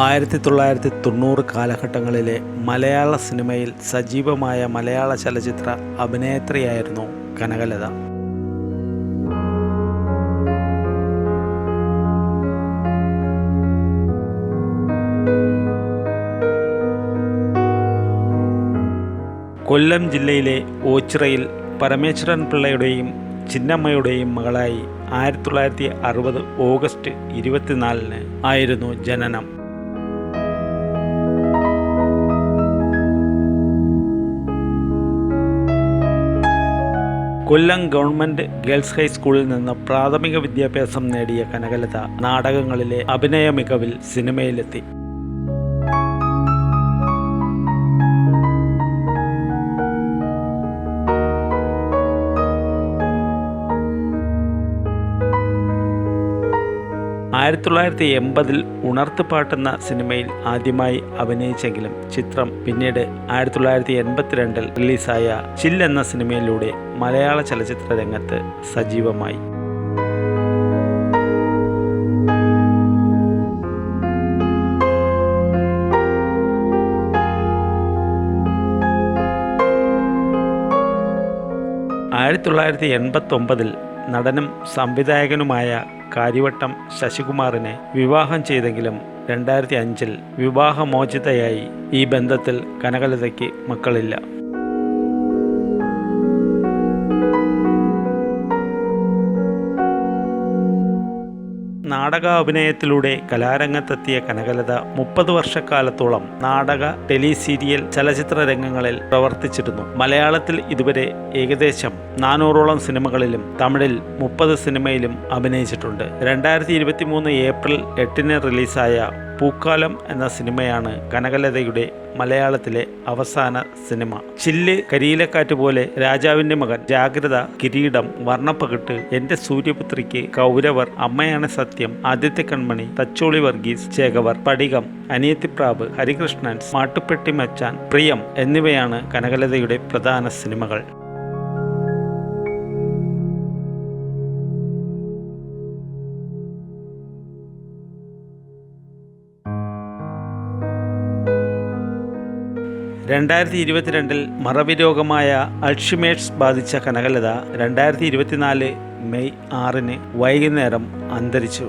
ആയിരത്തി തൊള്ളായിരത്തി തൊണ്ണൂറ് കാലഘട്ടങ്ങളിലെ മലയാള സിനിമയിൽ സജീവമായ മലയാള ചലച്ചിത്ര അഭിനേത്രിയായിരുന്നു കനകലത. കൊല്ലം ജില്ലയിലെ ഓച്ചിറയിൽ പരമേശ്വരൻ പിള്ളയുടെയും ചിന്നമ്മയുടെയും മകളായി ആയിരത്തി തൊള്ളായിരത്തി അറുപത് ഓഗസ്റ്റ് ഇരുപത്തിനാലിന് ആയിരുന്നു ജനനം. കൊല്ലം ഗവൺമെന്റ് ഗേൾസ് ഹൈസ്കൂളിൽ നിന്ന് പ്രാഥമിക വിദ്യാഭ്യാസം നേടിയ കനകലത നാടകങ്ങളിലെ അഭിനയ മികവിൽ സിനിമയിലെത്തി. ആയിരത്തി തൊള്ളായിരത്തി എൺപതിൽ ഉണർത്തുപാട്ടെന്ന സിനിമയിൽ ആദ്യമായി അഭിനയിച്ചെങ്കിലും ചിത്രം പിന്നീട് ആയിരത്തി തൊള്ളായിരത്തി എൺപത്തിരണ്ടിൽ റിലീസായ ചിൽ എന്ന സിനിമയിലൂടെ മലയാള ചലച്ചിത്ര രംഗത്ത് സജീവമായി. ആയിരത്തി തൊള്ളായിരത്തി എൺപത്തൊമ്പതിൽ നടനും സംവിധായകനുമായ കാര്യവട്ടം ശശികുമാറിനെ വിവാഹം ചെയ്തെങ്കിലും രണ്ടായിരത്തി അഞ്ചിൽ വിവാഹമോചിതയായി ഈ ബന്ധത്തിൽ കനകലതയ്ക്ക് മക്കളില്ല. നാടകാഭിനയത്തിലൂടെ കലാരംഗത്തെത്തിയ കനകലത മുപ്പത് വർഷക്കാലത്തോളം നാടക ടെലിസീരിയൽ ചലച്ചിത്ര രംഗങ്ങളിൽ പ്രവർത്തിച്ചിരുന്നു. മലയാളത്തിൽ ഇതുവരെ ഏകദേശം നാനൂറോളം സിനിമകളിലും തമിഴിൽ മുപ്പത് സിനിമയിലും അഭിനയിച്ചിട്ടുണ്ട്. രണ്ടായിരത്തി ഏപ്രിൽ എട്ടിന് റിലീസായ പൂക്കാലം എന്ന സിനിമയാണ് കനകലതയുടെ മലയാളത്തിലെ അവസാന സിനിമ. ചില്ല് കരിയിലക്കാറ്റ് പോലെ രാജാവിന്റെ മകൻ ജാഗ്രത കിരീടം വർണപ്പകിട്ട് എന്റെ സൂര്യപുത്രിക്ക് കൗരവർ അമ്മയാണ് സത്യം ആദിത്യ കൺമണി തച്ചോളി വർഗീസ് ചേകവർ പടികം അനിയത്തിപ്രാവ് ഹരികൃഷ്ണൻ മാട്ടുപ്പെട്ടി മച്ചാൻ പ്രിയം എന്നിവയാണ് കനകലതയുടെ പ്രധാന സിനിമകൾ. രണ്ടായിരത്തി ഇരുപത്തിരണ്ടിൽ മറവി രോഗമായ അൾഷിമേഴ്സ് ബാധിച്ച കനകലത രണ്ടായിരത്തി ഇരുപത്തിനാല് മെയ് ആറിന് വൈകുന്നേരം അന്തരിച്ചു.